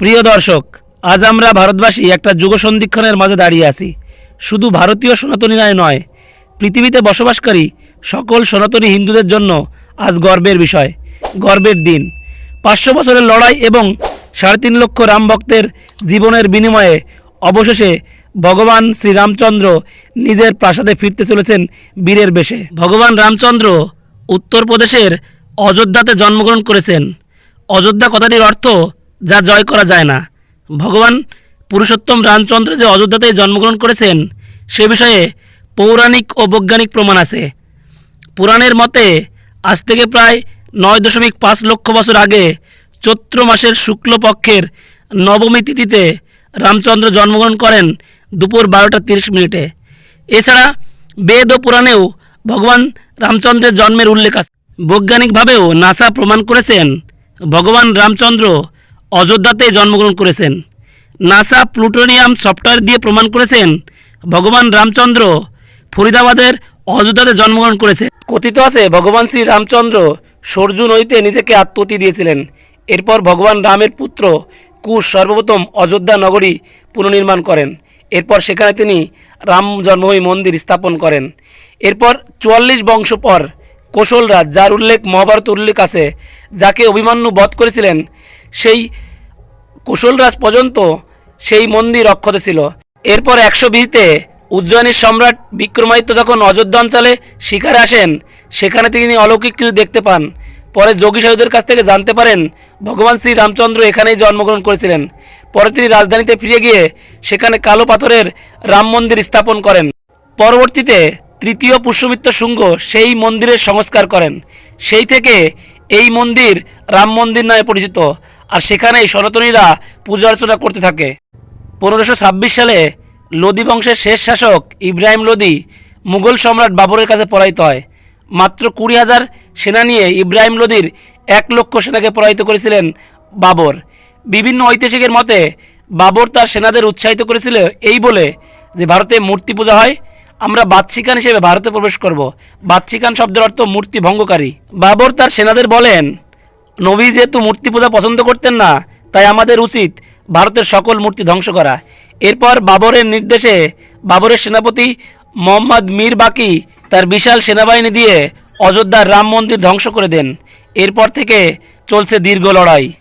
প্রিয় দর্শক, আজ আমরা ভারতবাসী একটা যুগ সন্ধিক্ষণের মাঝে দাঁড়িয়ে আছি। শুধু ভারতীয় সনাতনী সনাতনীরাই নয়, পৃথিবীতে বসবাসকারী সকল সনাতনী হিন্দুদের জন্য আজ গর্বের বিষয়, গর্বের দিন। পাঁচশো বছরের লড়াই এবং সাড়ে তিন লক্ষ রাম ভক্তের জীবনের বিনিময়ে অবশেষে ভগবান শ্রীরামচন্দ্র নিজের প্রাসাদে ফিরতে চলেছেন বীরের বেশে। ভগবান রামচন্দ্র উত্তরপ্রদেশের অযোধ্যাতে জন্মগ্রহণ করেছেন। অযোধ্যা কথাটির অর্থ যা জয় করা যায় না। ভগবান পুরুষোত্তম রামচন্দ্র যে অযোধ্যাতেই জন্মগ্রহণ করেছেন, সে বিষয়ে পৌরাণিক ও বৈজ্ঞানিক প্রমাণ আছে। পুরাণের মতে, আজ থেকে প্রায় নয় দশমিক পাঁচ লক্ষ বছর আগে চৈত্র মাসের শুক্লপক্ষের নবমী তিথিতে রামচন্দ্র জন্মগ্রহণ করেন দুপুর বারোটা তিরিশ মিনিটে। এছাড়া বেদ ও পুরাণেও ভগবান রামচন্দ্রের জন্মের উল্লেখ আছে। বৈজ্ঞানিকভাবেও নাসা প্রমাণ করেছেন, ভগবান রামচন্দ্র অযোধ্যাতেই জন্মগ্রহণ করেছেন। নাসা প্লুটোনিয়াম সফটওয়্যার দিয়ে প্রমাণ করেছেন ভগবান রামচন্দ্র ফরিদাবাদের অযোধ্যাতে জন্মগ্রহণ করেছে। কথিত আছে, ভগবান শ্রী রামচন্দ্র সরজু নদীতে নিজেকে আত্মতি দিয়েছিলেন। এরপর ভগবান রামের পুত্র কুশ সর্বপ্রথম অযোধ্যা নগরী পুনর্নির্মাণ করেন। এরপর সেখানে তিনি রাম জন্মভূমি মন্দির স্থাপন করেন। এরপর চুয়াল্লিশ বংশ পর কোশল রাজ যার উল্লেখ মহাভারত উল্লেখ আছে, যাকে অভিমন্যু বধ করেছিলেন সেই কুশলরাজ পর্যন্ত সেই মন্দির অক্ষত ছিল। এরপর একশো বিহিতে উজ্জয়িনীর সম্রাট বিক্রমাদিত্য যখন অযোধ্যা অঞ্চলে শিকারে আসেন, সেখানে তিনি অলৌকিক কিছু দেখতে পান। পরে যোগী সাধুদের কাছ থেকে জানতে পারেন, ভগবান শ্রী রামচন্দ্র এখানেই জন্মগ্রহণ করেছিলেন। পরে তিনি রাজধানীতে ফিরে গিয়ে সেখানে কালো পাথরের রাম মন্দির স্থাপন করেন। পরবর্তীতে তৃতীয় পুষ্যমিত্র শুঙ্গ সেই মন্দিরের সংস্কার করেন। সেই থেকে এই মন্দির রাম মন্দির নামে পরিচিত। আর সেখানেই সনাতনীরা পূজা অর্চনা করতে থাকে। পনেরোশো সালে লোদি বংশের শেষ শাসক ইব্রাহিম লোদি মুঘল সম্রাট বাবরের কাছে পরাজিত হয়। মাত্র কুড়ি হাজার সেনা নিয়ে ইব্রাহিম লোদির এক লক্ষ সেনাকে পরাজিত করেছিলেন বাবর। বিভিন্ন ঐতিহাসিকের মতে বাবর তার সেনাদের উৎসাহিত করেছিল এই বলে যে, ভারতে মূর্তি পূজা হয়, আমরা বাদশিকান হিসেবে ভারতে প্রবেশ করব। বাদশিকান শব্দের অর্থ মূর্তি ভঙ্গকারী। বাবর তার সেনাদের বলেন নবী যেহেতু মূর্তি পূজা পছন্দ করতেন না, তাই আমাদের উচিত ভারতের সকল মূর্তি ধ্বংস করা। এরপর বাবরের নির্দেশে বাবরের সেনাপতি মোহাম্মদ মীর বাকি তার বিশাল সেনাবাহিনী দিয়ে অযোধ্যার রাম মন্দির ধ্বংস করে দেন। এরপর থেকে চলছে দীর্ঘ লড়াই।